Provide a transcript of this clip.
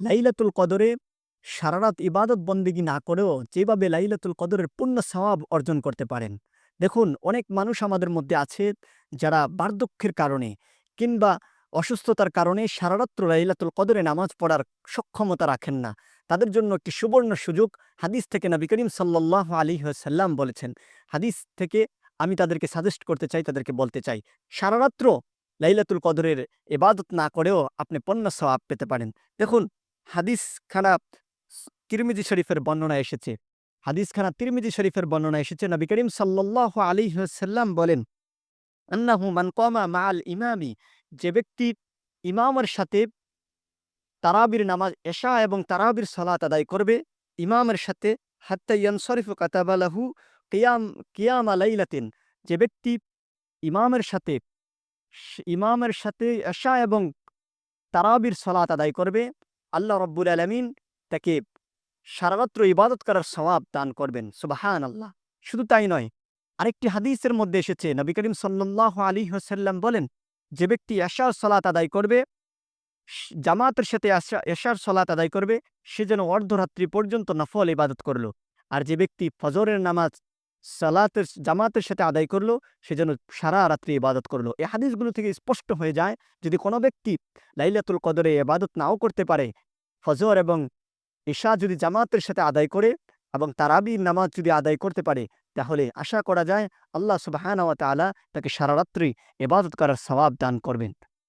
লাইলাতুল কদরে সারারাত ইবাদত বন্দিগি না করেও যেভাবে লাইলাতুল কদরের পূর্ণ স্বভাব অর্জন করতে পারেন। দেখুন, অনেক মানুষ আমাদের মধ্যে আছে যারা বার্ধক্যের কারণে কিংবা অসুস্থতার কারণে সারারাত্র লাইলাতুল কদরে নামাজ পড়ার সক্ষমতা রাখেন না। তাদের জন্য একটি সুবর্ণ সুযোগ হাদিস থেকে নবী করিম সাল্লাহ আলী সাল্লাম বলেছেন। হাদিস থেকে আমি তাদেরকে সাজেস্ট করতে চাই, তাদেরকে বলতে চাই সারারাত্র লাইলাতুল কদরের এবাদত না করেও আপনি পণ্য সওয়াব পেতে পারেন। দেখুন হাদিস খানা তিরমিজি শরীফের বর্ণনা এসেছে। হাদিস খানা তিরমিজি শরীফের বর্ণনা এসেছে। নবী করিম সাল্লাহ আলী সাল্লাম বলেন, আন্নাহু মান কমা মাল ইমামি যে ব্যক্তি ইমামের সাথে তারাবির নামাজ, এশা এবং তারাবির সালাত আদায় করবে, ইমামের সাথে, হাত্তা ইয়ানসরিফ কাতাবালাহু কিয়াম কিয়াম আলাইলাতিন যে ব্যক্তি ইমামের সাথে ইমামের সাথে এশা এবং তারাবির সালাত আদায় করবে আল্লাহ রব্বুল আলমিন তাকে সারারাত্র ইবাদত করার সওয়াব দান করবেন সুবাহান আল্লাহ শুধু তাই নয়, আরেকটি হাদিসের মধ্যে এসেছে, নবী করিম সাল্লাহ আলী হোসাল্লাম বলেন, যে ব্যক্তি এশার সলাত আদায় করবে জামাতের সাথে এশার সলাত আদায় করবে, সে যেন অর্ধরাত্রি পর্যন্ত নফল ইবাদত করল। আর যে ব্যক্তি ফজরের নামাজ সালাতের জামাতের সাথে আদায় করল সে যেন সারা রাত্রি ইবাদত করল। এই হাদিসগুলো থেকে স্পষ্ট হয়ে যায়, যদি কোনো ব্যক্তি লাইলাতুল কদরে ইবাদত নাও করতে পারে, ফজর এবং ঈশা যদি জামাতের সাথে আদায় করে এবং তারাবির নামাজ যদি আদায় করতে পারে, তাহলে আশা করা যায় আল্লাহ সুবাহানা তাআলা তাকে সারা রাত্রি ইবাদত করার সওয়াব দান করবেন।